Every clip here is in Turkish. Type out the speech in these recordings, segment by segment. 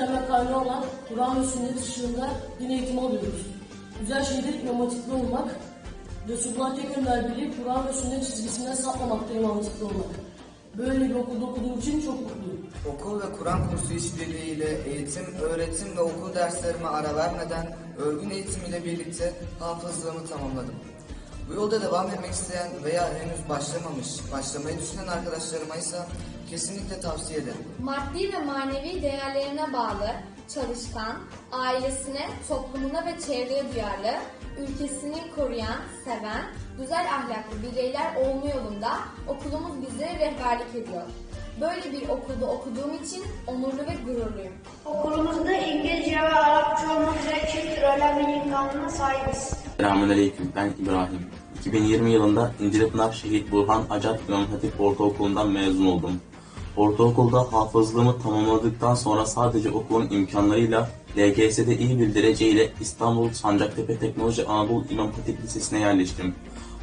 Temel kaynağı olan Kur'an ve sünnet ışığında din eğitimi alıyoruz. Güzel şeydir İmam Hatipli olmak, Resulullah tek önder bilip Kur'an ve sünnet çizgisinden sapmamakta İmam Hatipli olmak. Böyle bir okulda okuduğum için çok mutluyum. Okul ve Kur'an kursu işbirliğiyle eğitim, öğretim ve okul derslerime ara vermeden örgün eğitim ile birlikte hafızlığımı tamamladım. Bu yolda devam etmek isteyen veya henüz başlamamış, başlamayı düşünen arkadaşlarıma ise kesinlikle tavsiye ederim. Maddi ve manevi değerlerine bağlı, çalışkan, ailesine, toplumuna ve çevreye duyarlı, ülkesini koruyan, seven, güzel ahlaklı bireyler olma yolunda okulumuz bizlere rehberlik ediyor. Böyle bir okulda okuduğum için onurlu ve gururluyum. Okulumuzda İngilizce ve Arapça olmak üzere çift öğrenme imkanına sahibiz. Selamünaleyküm, ben İbrahim. 2020 yılında İncilipınar Şehit Burhan Acar İmam Hatip Ortaokulu'ndan mezun oldum. Ortaokulda hafızlığımı tamamladıktan sonra sadece okulun imkanlarıyla LGS'de iyi bir dereceyle İstanbul Sancaktepe Teknoloji Anadolu İmam Hatip Lisesi'ne yerleştim.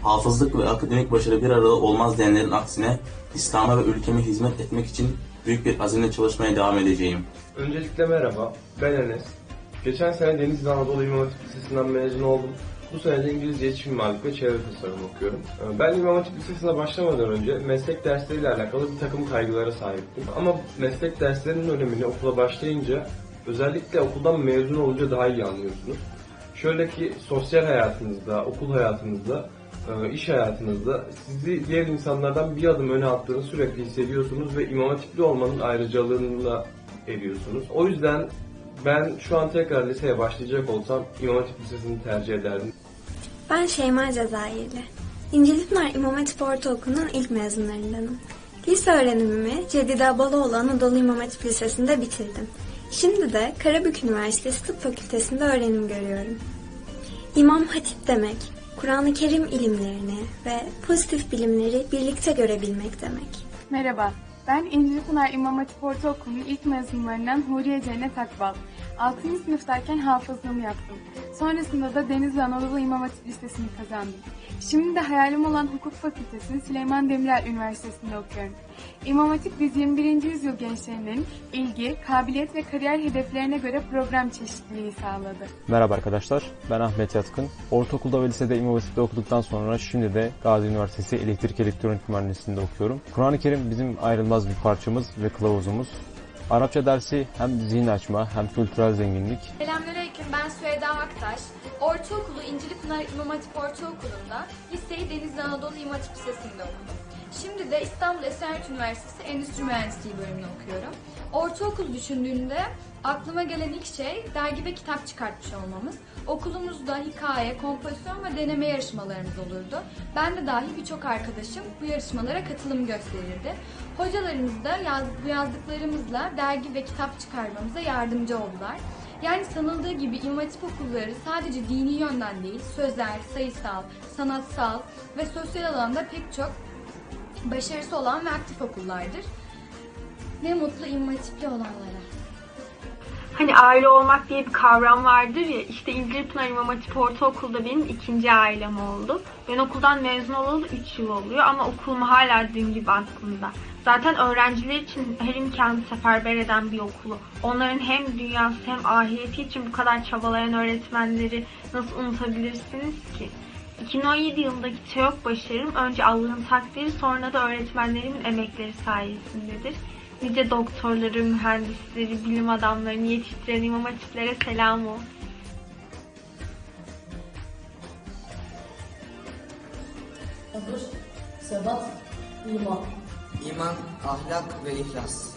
Hafızlık ve akademik başarı bir arada olmaz diyenlerin aksine İslam'a ve ülkeme hizmet etmek için büyük bir azimle çalışmaya devam edeceğim. Öncelikle merhaba, ben Enes. Geçen sene Denizli Anadolu İmam Hatip Lisesi'nden mezun oldum. Bu sene de İngilizce İç Mimarlık ve Çevre Tasarım okuyorum. Ee, Ben İmam Hatip Lisesi'ne başlamadan önce meslek dersleriyle alakalı bir takım kaygılara sahiptim. Ama meslek derslerinin önemini okula başlayınca, özellikle okuldan mezun olunca daha iyi anlıyorsunuz. Şöyle ki sosyal hayatınızda, okul hayatınızda, e, iş hayatınızda sizi diğer insanlardan bir adım öne attığını sürekli hissediyorsunuz ve İmam Hatipli olmanın ayrıcalığına eriyorsunuz. O yüzden ben şu an tekrar liseye başlayacak olsam İmam Hatip Lisesi'ni tercih ederdim. Ben Şeyma Cezayirli. İncilipınar İmam Hatip Ortaokulu'nun ilk mezunlarındanım. Lise öğrenimimi Cedide Abaloğlu Anadolu İmam Hatip Lisesi'nde bitirdim. Şimdi de Karabük Üniversitesi Tıp Fakültesi'nde öğrenim görüyorum. İmam Hatip demek, Kur'an-ı Kerim ilimlerini ve pozitif bilimleri birlikte görebilmek demek. Merhaba, ben İncilpınar İmam Hatip Ortaokulu'nun ilk mezunlarından Huriye Cennet Akbal. 6. sınıftayken hafızlığımı yaptım. Sonrasında da Denizli Anadolu İmam Hatip Lisesi'ni kazandım. Şimdi de hayalim olan Hukuk Fakültesi'nin Süleyman Demirel Üniversitesi'nde okuyorum. İmam Hatip biz 21. yüzyıl gençlerinin ilgi, kabiliyet ve kariyer hedeflerine göre program çeşitliliği sağladı. Merhaba arkadaşlar, ben Ahmet Yatkın. Ortaokulda ve lisede İmam Hatip'te okuduktan sonra şimdi de Gazi Üniversitesi Elektrik Elektronik Mühendisliği'nde okuyorum. Kur'an-ı Kerim bizim ayrılmaz bir parçamız ve kılavuzumuz. Arapça dersi hem zihin açma hem kültürel zenginlik. Selamünaleyküm ben Süheyda Aktaş. Ortaokulu İncilipınar İmam Hatip Ortaokulu'nda, liseyi Denizli Anadolu İmam Hatip Lisesi'nde okudum. Şimdi de İstanbul Esenyurt Üniversitesi Endüstri Mühendisliği bölümünü okuyorum. Ortaokul düşündüğümde aklıma gelen ilk şey dergi ve kitap çıkartmış olmamız. Okulumuzda hikaye, kompozisyon ve deneme yarışmalarımız olurdu. Ben de dahil birçok arkadaşım bu yarışmalara katılım gösterirdi. Hocalarımız da yaz, bu yazdıklarımızla dergi ve kitap çıkarmamıza yardımcı oldular. Yani sanıldığı gibi Hatip okulları sadece dini yönden değil, sözel, sayısal, sanatsal ve sosyal alanda pek çok başarısı olan ve aktif okullardır. Ne mutlu İmam Hatipli olanlara. Hani aile olmak diye bir kavram vardır ya işte İncilpınar İmam Hatip Ortaokulu'da benim ikinci ailem oldu. Ben okuldan mezun olalı 3 yıl oluyor ama okulum hala dün gibi aklımda. Zaten öğrenciler için her imkanı seferber eden bir okulu. Onların hem dünyası hem ahireti için bu kadar çabalayan öğretmenleri nasıl unutabilirsiniz ki? 2017 yılındaki TEOK başarım önce Allah'ın takdiri sonra da öğretmenlerimin emekleri sayesindedir. Nice doktorları, mühendisleri, bilim adamlarını yetiştiren imam hatiplere selam olsun. Sabır, sebat, iman. İman, ahlak ve ihlas.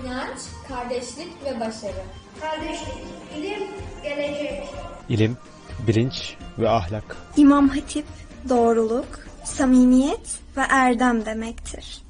İnanç, kardeşlik ve başarı. Kardeşlik, ilim, gelecek. İlim, bilinç ve ahlak. İmam Hatip, doğruluk, samimiyet ve erdem demektir.